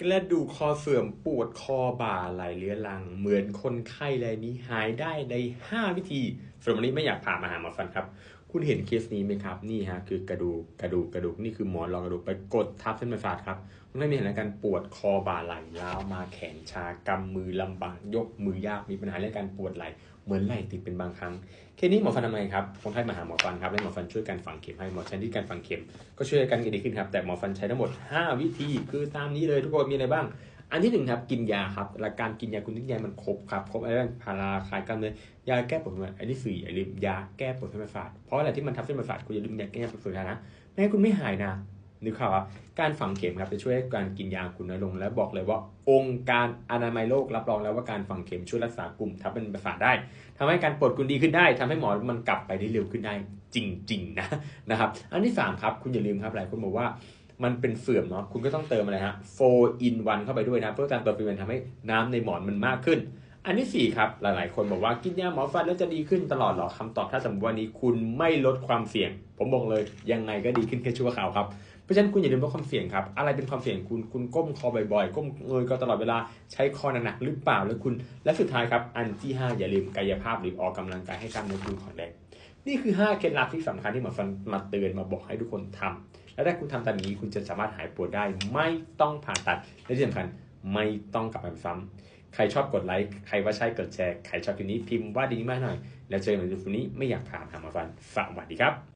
กระดูกคอเสื่อมปวดคอบ่าไหลเรื้อรัง เหมือนคนไข้รายนี้หายได้ใน 5 วิธีสำหรับวันนี้ไม่อยากพามาหาหมอฟันครับ คุณเห็นเคสนี้ไหมครับ นี่ฮะคือกระดูกกระดูกกระดูกนี่คือหมอนรองกระดูกไปกดทับเส้นประสาทครับคุณไม่มีอาการปวดคอบ่าไหล่ล้าวมาแขนชากำมือลำบากยกมือยากมีปัญหาเรื่องการปวดไหล่เหมือนไหล่ติดเป็นบางครั้งเคสนี้หมอฟันทำไงครับคนไข้มาหาหมอฟันครับและหมอฟันช่วยกันฝังเข็มให้หมอใช้ที่การฝังเข็ม ก็ช่วยกันกันดีขึ้นครับแต่หมอฟันใช้ทั้งหมด 5 วิธีคือตามนี้เลยทุกคนมีอะไรบ้าง อันที่หนึ่งครับกินยาครับหลักการกินยาคุณทุกยามันครบครับครบอะไรบ้างพาราคลายกล้ามเนื้อยาแก้ปวดหัวอันที่สี่อย่าลืมยาแก้ปวดเส้นประสาทเพราะอะไรที่มันทับเส้นประสาทคุณอย่าลืมยาแก้ปวดเส้นประสาทนะไม่ให้คุณไม่หายนะนึกข่าวว่าการฝังเข็มครับจะช่วยให้การกินยาคุณน้อยลง และบอกเลยว่าองค์การอนามัยโลกรับรองแล้วว่าการฝังเข็มช่วยรักษากลุ่มทับเป็นประสาทได้ทำให้การปวดคุณดีขึ้นได้ทำให้หมอมันกลับไปได้เร็วขึ้นได้จริงๆนะนะครับ อันที่สามครับคุณอย่าลืมครับหลายคนบอกว่า มันเป็นเสื่อมเนาะคุณก็ต้องเติมอะไรฮะ 4 in 1 เข้าไปด้วยนะ เพื่อการตัวฟิมันทำให้น้ำในหมอนมันมากขึ้น อันที่ 4 ครับ หลาย ๆ คนบอกว่ากินยาหมอฟันแล้วจะดีขึ้นตลอดหรอคำตอบถ้าสมมติวันนี้คุณไม่ลดความเสี่ยง ผมบอกเลยยังไงก็ดีขึ้นแค่ชั่วคราวครับเพราะฉะนั้นคุณอย่าลืมลดความเสี่ยงครับ อะไรเป็นความเสี่ยงคุณคุณก้มคอบ่อย ๆ ก้มเงยก็ตลอดเวลาใช้คอหนักๆหรือเปล่าแล้วคุณ และสุดท้ายครับอันที่ 5 อย่าลืมกายภาพหรือออกกำลังกายให้กล้ามเนื้อคุณแข็งแรงนี่คือ 5 เคล็ดลับที่สำคัญที่หมอฟันมาเตือนมาบอกให้ทุกคนทำและถ้าคุณทำตามนี้คุณจะสามารถหายปวดได้ ไม่ต้องผ่าตัดและที่สำคัญไม่ต้องกลับมาซ้ำ ใครชอบกดไลค์ ใครว่าใช่กดแชร์ ใครชอบคลิปนี้พิมพ์ว่าดีมากหน่อย แล้วเจอกันในคลิปนี้ไม่อยากผ่าหาหมาฟันสวัสดีครับ